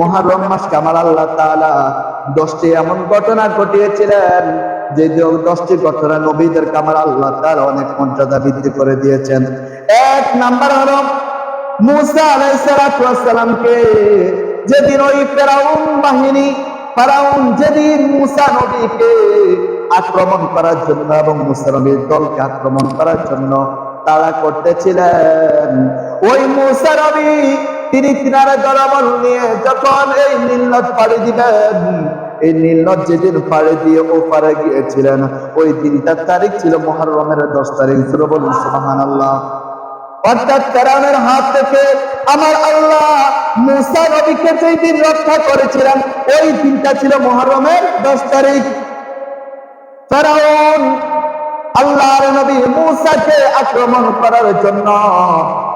মহারম মাসকে আমার আল্লাহ তাআলা দশটি এমন ঘটনা ঘটিয়েছিলেন, যে দশটি ঘটনা নবীদের আমার আল্লাহ তাআলা অনেক মর্যাদা বৃদ্ধি করে দিয়েছেন। এক নাম্বার হলো, মুসা আলাইসালামকে যেদিন ওই ফেরাউন বাহিনী, ফেরাউন যেদিন মুসা নবীকে আক্রমণ করার জন্য এবং মুসা নবীর দলকে আক্রমণ করার জন্য তারা করতেছিলেন, ওই মুসা নবী তিনি তিনারা জলাবল নিয়ে যখন এই নীলনদ পাড়ি দিবেন এই নীলনদ যেদিন পাড়ি দিয়ে ও পারে গিয়েছিলেন, ওই দিনটার তারিখ ছিল মহরমের দশ তারিখ। ছিল বলুন সুবাহান আল্লাহ অর্থাৎ ফেরাউনের হাত থেকে আমার আল্লাহ মুসা নবীকে যেই দিন রক্ষা করেছিলেন, ওই দিনটা ছিল মহরমের দশ তারিখ। ফেরাউন, আল্লাহর নবী মুসাকে আক্রমণ করার জন্য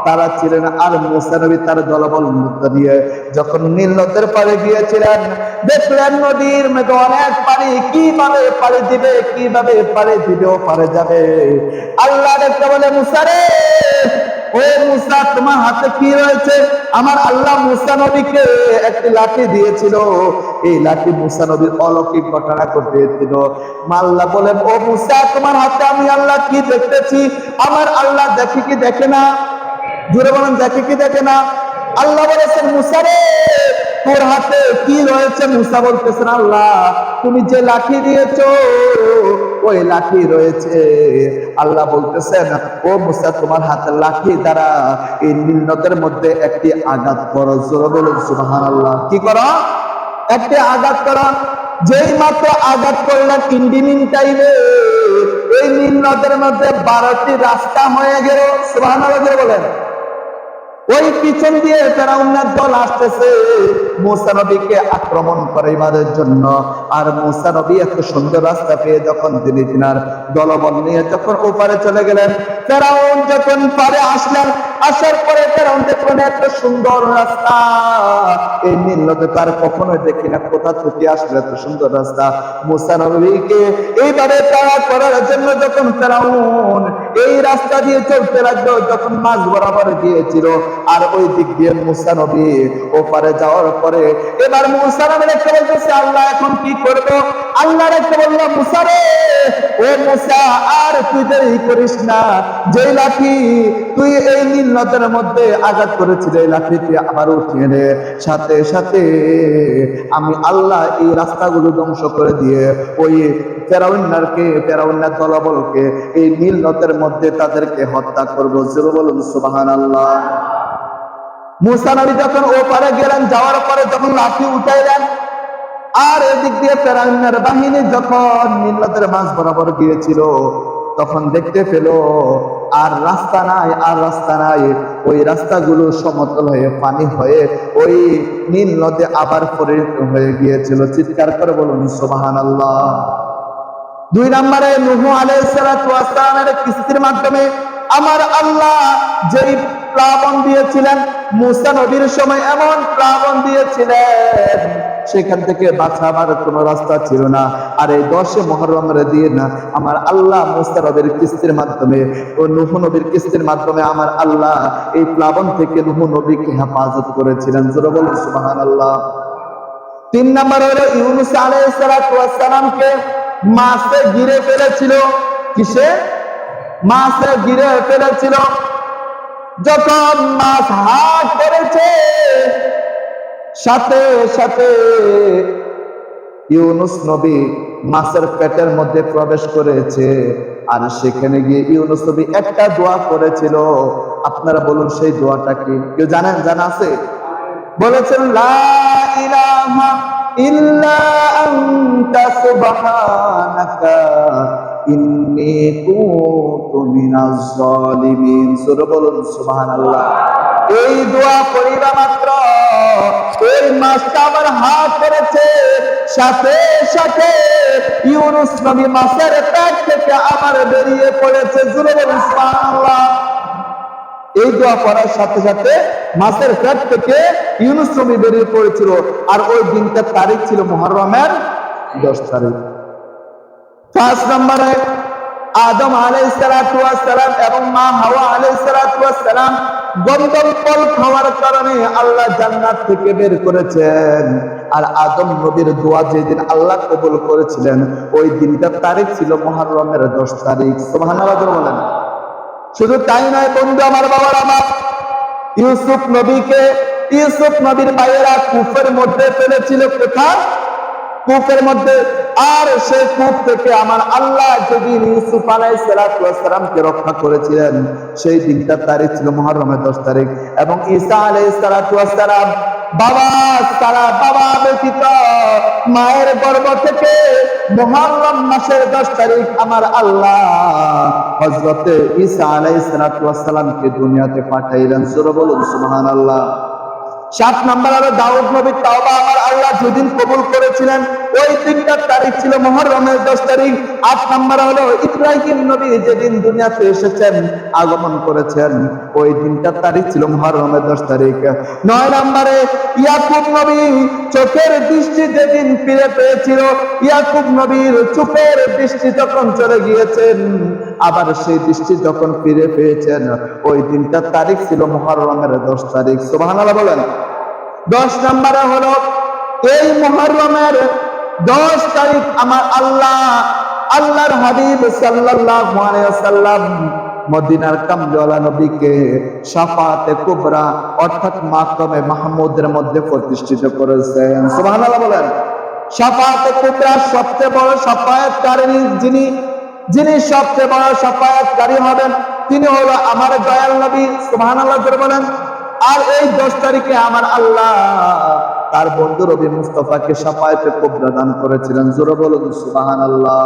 তারা ছিলেন আর মুসা নবী তার দলবল মুক্ত দিয়ে যখন নীল নদের গিয়েছিলেন, দেখলেন নদীর মেঘে অনেক পানি, কীভাবে পাড়ি দিবে, কীভাবে পাড়ি দিবে, ও পারে যাবে। আল্লাহ দেখতে বলে মুসারে ও মুসা, তোমার হাতে কি রয়েছে? আমার আল্লাহ মুসা নবীকে একটি লাঠি দিয়েছিল। এই লাঠি মুসা নবীর অলৌকিক ঘটনা মাল্লা ও মুসা, তোমার হাতে আমি আল্লাহ কি দেখতেছি? আমার আল্লাহ দেখে কি দেখে না? জুড়ে বলেন, দেখে কি দেখে না? আল্লাহ বলেছেন, মুসারে, তোর হাতে কি রয়েছে? মুসা বলতেছেন, আল্লাহ, তুমি যে লাঠি দিয়েছ, ওই লাঠি রয়েছে। আল্লাহ বলতেছেন, ও মুসা, তোমার হাতের লাঠি দ্বারা এই নীলনদের মধ্যে একটি আঘাত করো। জোরে বলুন সুবাহান আল্লাহ কি করো? একটি আঘাত করো। যেই মাত্র আঘাত করলেন ইন্ডিমিন টাইমে, এই নীল মধ্যে বারোটি রাস্তা হয়ে গেল। সুবাহান আল্লাহ বলেন। ওই পিছন দিয়ে ফেরাউনের দল আসতেছে। মুসা নবীকে আক্রমণ ইমাদের জন্য। আর মুসা নবী এত সুন্দর রাস্তা পেয়ে যখন তিনি তিনার দলবল নিয়ে যখন ওপারে চলে গেলেন, ফেরাউন যখন পারে আসলেন আসার পরে ফেরাউন দেখলেন এত সুন্দর রাস্তা। এই নীল নদী তার কখনোই দেখি না কোথা থেকে আসলে এত সুন্দর রাস্তা। মুসা নবীকে এইভাবে তারা করার জন্য যখন ফেরাউন এই রাস্তা দিয়ে চলতে লাগল, যখন মাঝ বরাবর গিয়েছিল, আর ওই দিক দিয়ে মুসা নবী ওপারে যাওয়ার পরে এবার মুসা নবী দেখতে বলতেছে, আল্লাহ, এখন কি করব? আল্লাহ দেখতে বলল, মুসা রে, ও মুসা, আর তুই দেরি করিস না। যেই লাঠি, তুই এই নীল নদের মধ্যে আঘাত করেছিলি এই লাঠি তুই আবার উঠিয়ে নে সাথে সাথে আমি আল্লাহ এই রাস্তাগুলো ধ্বংস করে দিয়ে ওই ফেরাউন্নারকে, ফেরাউন্নার দলবলকে এই নীল নদের মধ্যে তাদেরকে হত্যা করব। জোর বলুন সুবাহান আল্লাহ মুসা নবী যখন ও পারে গেলেন, যাওয়ার পরে যখন লাঠি উঠাইলেন, আর এদিক দিয়ে ফেরাউন্নার বাহিনী যখন নীল নীলনদের মাঝ বরাবর গিয়েছিল তখন দেখতে পেল, আর রাস্তা নাই, আর রাস্তা নাই। ওই রাস্তাগুলো সমতল হয়ে পানি হয়ে ওই নীল নদে আবার পরিণত হয়ে গিয়েছিল। চিৎকার করে বলুন সোবাহান আল্লাহ দুই নম্বরে নুহু আলাইসালামের কিস্তির মাধ্যমে আমার আল্লাহ যেই প্লাবন দিয়েছিলেন। মুসা নবীর সময় এমন প্লাবন দিয়েছিলেন, সেখান থেকে বাঁচাবার কোনো রাস্তা ছিল না। আর এই দশে মহরমের দিয়ে না আমার আল্লাহ মুসা নবীর কিস্তির মাধ্যমে ও নুহু নবীর কিস্তির মাধ্যমে আমার আল্লাহ এই প্লাবন থেকে নুহু নবীকে হেফাজত করেছিলেন। জোরে বলুন সুবহান আল্লাহ তিন নম্বর হলো ইউনুস আলাইসালামকে মাছে গিরে ফেলেছিল। কিসে? মাসে গিরে ফেলেছিল। যখন মাছ হাত করেছে সাথে সাথে ইউনুস নবী মাছের পেটের মধ্যে প্রবেশ করেছে। আর সেখানে গিয়ে ইউনুস নবী একটা দোয়া করেছিল। আপনারা বলুন, সেই দোয়াটা কি? কেউ জানেন? জানা আছে? বলেছেন, লা ইল্লা আনতা সুবহানাকা। ইন্নী কুনতু মিনাজ জালিমিন। সূরা বলুন, সুবহানাল্লাহ। এই দোয়া মাত্র। মাছটা আমার হাত করেছে সাথে সাথে ইউনুস নবী মাছের পেট থেকে আমার বেরিয়ে পড়েছে। জুড়ে বলুন, সুবহানাল্লাহ। এই দোয়া পড়ার সাথে সাথে মাছের পেট থেকে ইউনুস নবী বেরিয়ে পড়েছিল। আর ওই দিনটার তারিখ ছিল মহরমের দশ তারিখ। পাঁচ নম্বরে আদম আলাই সালাম এবং মা হাওয়া আলাই সালাম গন্ধম ফল খাওয়ার কারণে আল্লাহ জান্নাত থেকে বের করেছেন। আর আদম নবীর দোয়া যেদিন আল্লাহ কবুল করেছিলেন, ওই দিনটার তারিখ ছিল মহররমের দশ তারিখ। জোরে বলেন। শুধু তাই নয় বন্ধু, আমার বাবার আমার ইউসুফ নবীকে, ইউসুফ নবীর ভাইয়েরা কুফের মধ্যে ফেলেছিল কোথায়? কূপের মধ্যে। আর সেই কূপ থেকে আমার আল্লাহ যেদিন ইউসুফ আলাইসালামকে রক্ষা করেছিলেন, সেই দিনটার তারিখ ছিল মহরমের দশ তারিখ। এবং ঈসা আলাইসালাম বাবা, তারা বাবা ব্যতীত মায়ের গর্ভ থেকে মহরম মাসের দশ তারিখ আমার আল্লাহ হজরতে ঈসা আলাইসালামকে দুনিয়াতে পাঠাইলেন। সুর বলুন আল্লাহ সাত নাম্বার হলো দাউদ নবীর তাওবা আমার আল্লাহ যেদিন কবুল করেছিলেন, ওই দিনটার তারিখ ছিল মহরমের দশ তারিখ। আট নাম্বার হলো ইব্রাহিম নবী যেদিন দুনিয়াতে এসেছেন, আগমন করেছেন, ওই দিনটার তারিখ ছিল মহরমের দশ তারিখ। নয় নাম্বারে, ইয়াকুব নবী চোখের দৃষ্টি যেদিন ফিরে পেয়েছিল, ইয়াকুব নবীর চোখের দৃষ্টি যখন চলে গিয়েছেন। আবার সেই দৃষ্টি যখন ফিরে পেয়েছেন, ওই দিনটার তারিখ ছিল মহরমের দশ তারিখ। সুবহানাল্লাহ বলেন। দশ নম্বরে হলো, এই মহরমের দশ তারিখ আমার আল্লাহ, আল্লাহর হাবিব সাল্লাল্লাহু আলাইহি মদিনার কামজওয়ালা নবীকে শাফাতে কুবরা অর্থাৎ মাতমে মাহমুদের মধ্যে প্রতিষ্ঠিত করেছেন। সুবহানাল্লাহ বলেন। সাফাতে কুবরা সবচেয়ে বড় শাফায়াতকারী যিনি যিনি সবচেয়ে বড় সাফায়াতকারী হবেন, তিনি হলো আমার দয়াল নবী, সুবহানাল্লাহ জোরে বলেন। আর এই দশ তারিখে আমার আল্লাহ তার বন্ধু রবি মুস্তফাকে সাফায়াতে কবরা দান করেছিলেন। জোরে বলুন, সুবহানাল্লাহ।